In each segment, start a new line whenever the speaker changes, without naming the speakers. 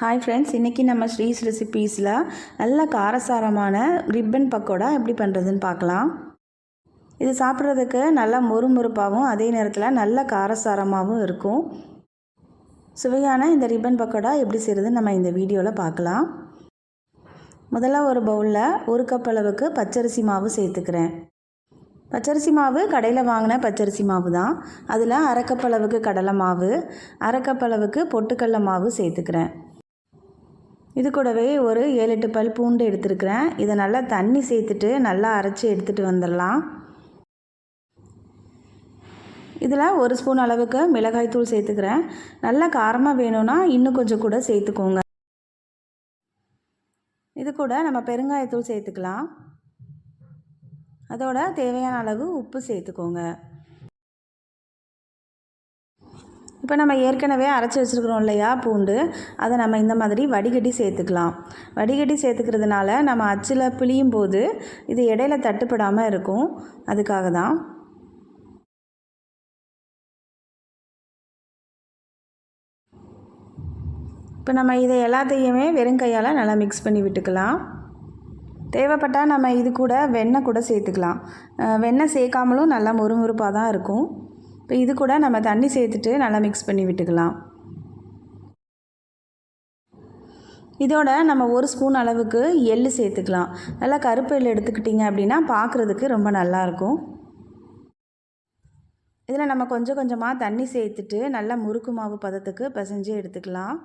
Hi friends இன்றைக்கி நம்ம ஸ்ரீஸ் ரெசிபீஸில் நல்ல காரசாரமான ரிப்பன் பக்கோடா எப்படி பண்ணுறதுன்னு பார்க்கலாம். இது சாப்பிட்றதுக்கு நல்லா மொறுமொறுப்பாகவும் அதே நேரத்தில் நல்ல காரசாரமாகவும் இருக்கும். சுவையான இந்த ரிப்பன் பக்கோடா எப்படி செய்கிறதுன்னு நம்ம இந்த வீடியோவில் பார்க்கலாம். முதல்ல ஒரு பவுலில் ஒரு கப் அளவுக்கு பச்சரிசி மாவு சேர்த்துக்கிறேன். பச்சரிசி மாவு கடையில் வாங்கின பச்சரிசி மாவு தான். அதில் அரைக்கப்பளவுக்கு கடலை மாவு அரைக்கப்பளவுக்கு பொட்டுக்கடலை மாவு சேர்த்துக்கிறேன். இது கூடவே ஒரு ஏழு எட்டு பல் பூண்டு எடுத்துருக்கிறேன். இதை நல்லா தண்ணி சேர்த்துட்டு நல்லா அரைச்சி எடுத்துகிட்டு வந்துடலாம். இதில் ஒரு ஸ்பூன் அளவுக்கு மிளகாய் தூள் சேர்த்துக்கிறேன். நல்லா காரமாக வேணும்னா இன்னும் கொஞ்சம் கூட சேர்த்துக்கோங்க. இது கூட நம்ம பெருங்காயத்தூள் சேர்த்துக்கலாம். அதோட தேவையான அளவு உப்பு சேர்த்துக்கோங்க. இப்போ நம்ம ஏற்கனவே அரைச்சி வச்சுருக்குறோம் இல்லையா பூண்டு அதை நம்ம இந்த மாதிரி வடிகட்டி சேர்த்துக்கலாம். வடிகட்டி சேர்த்துக்கிறதுனால நம்ம அச்சில் பிழியும் போது இது இடையில தட்டுப்படாமல் இருக்கும். அதுக்காக தான். இப்போ நம்ம இதை எல்லாத்தையுமே வெறும் கையால் நல்லா மிக்ஸ் பண்ணி விட்டுக்கலாம். தேவைப்பட்டால் நம்ம இது கூட வெண்ணெய் கூட சேர்த்துக்கலாம். வெண்ணெய் சேர்க்காமலும் நல்லா முறுமுறுப்பாக தான் இருக்கும். இப்போ இது கூட நம்ம தண்ணி சேர்த்துட்டு நல்லா மிக்ஸ் பண்ணி விட்டுக்கலாம். இதோட நம்ம ஒரு ஸ்பூன் அளவுக்கு எள் சேர்த்துக்கலாம். நல்லா கருப்பு எள் எடுத்துக்கிட்டிங்க அப்படின்னா பார்க்குறதுக்கு ரொம்ப நல்லாயிருக்கும் இதில் நம்ம கொஞ்சம் கொஞ்சமாக தண்ணி சேர்த்துட்டு நல்லா முறுக்கு மாவு பதத்துக்கு பிசைஞ்சு எடுத்துக்கலாம்.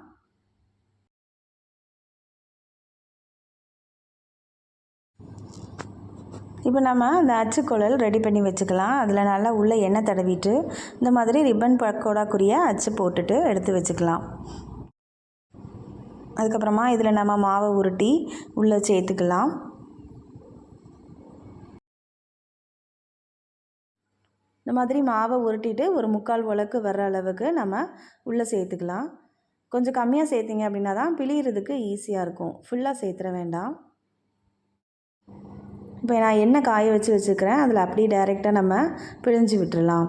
இப்போ நம்ம அந்த அச்சுக்குழல் ரெடி பண்ணி வச்சுக்கலாம். அதில் நல்லா உள்ளே எண்ணெய் தடவிட்டு இந்த மாதிரி ரிப்பன் பக்கோடாக்குரிய அச்சு போட்டுட்டு எடுத்து வச்சுக்கலாம். அதுக்கப்புறமா இதில் நம்ம மாவை உருட்டி உள்ளே சேர்த்துக்கலாம். இந்த மாதிரி மாவை உருட்டிட்டு ஒரு முக்கால் உலக்கு வர்ற அளவுக்கு நம்ம உள்ளே சேர்த்துக்கலாம். கொஞ்சம் கம்மியாக சேர்த்திங்க அப்படின்னா தான் பிழியிறதுக்கு ஈஸியாக இருக்கும். ஃபுல்லாக சேர்த்துற வேண்டாம். இப்போ நான் என்ன காய வச்சு வச்சுக்கிறேன் அதில் அப்படியே டைரெக்டாக நம்ம பிழிஞ்சு விட்டுடலாம்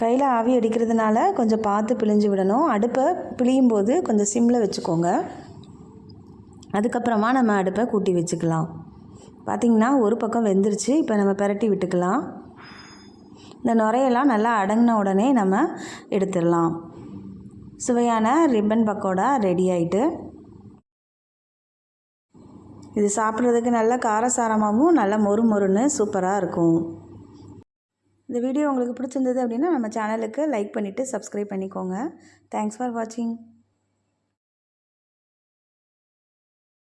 கையில் ஆவி அடிக்கிறதுனால கொஞ்சம் பார்த்து பிழிஞ்சு விடணும். அடுப்பை பிழியும் போது கொஞ்சம் சிம்மில் வச்சுக்கோங்க. அதுக்கப்புறமா நம்ம அடுப்பை கூட்டி வச்சுக்கலாம். பார்த்திங்கன்னா ஒரு பக்கம் வெந்துருச்சு இப்போ நம்ம பெரட்டி விட்டுக்கலாம். இந்த நுரையெல்லாம் நல்லா அடங்கின உடனே நம்ம எடுத்துடலாம். சுவையான ரிப்பன் பக்கோடா ரெடி ஆகிட்டு இது சாப்பிட்றதுக்கு நல்ல காரசாரமாகவும் நல்ல மொறு மொறுன்னு சூப்பராக இருக்கும். இந்த வீடியோ உங்களுக்கு பிடிச்சிருந்தது அப்படின்னா நம்ம சேனலுக்கு லைக் பண்ணிவிட்டு சப்ஸ்கிரைப் பண்ணிக்கோங்க. தேங்க்ஸ் ஃபார் வாட்சிங்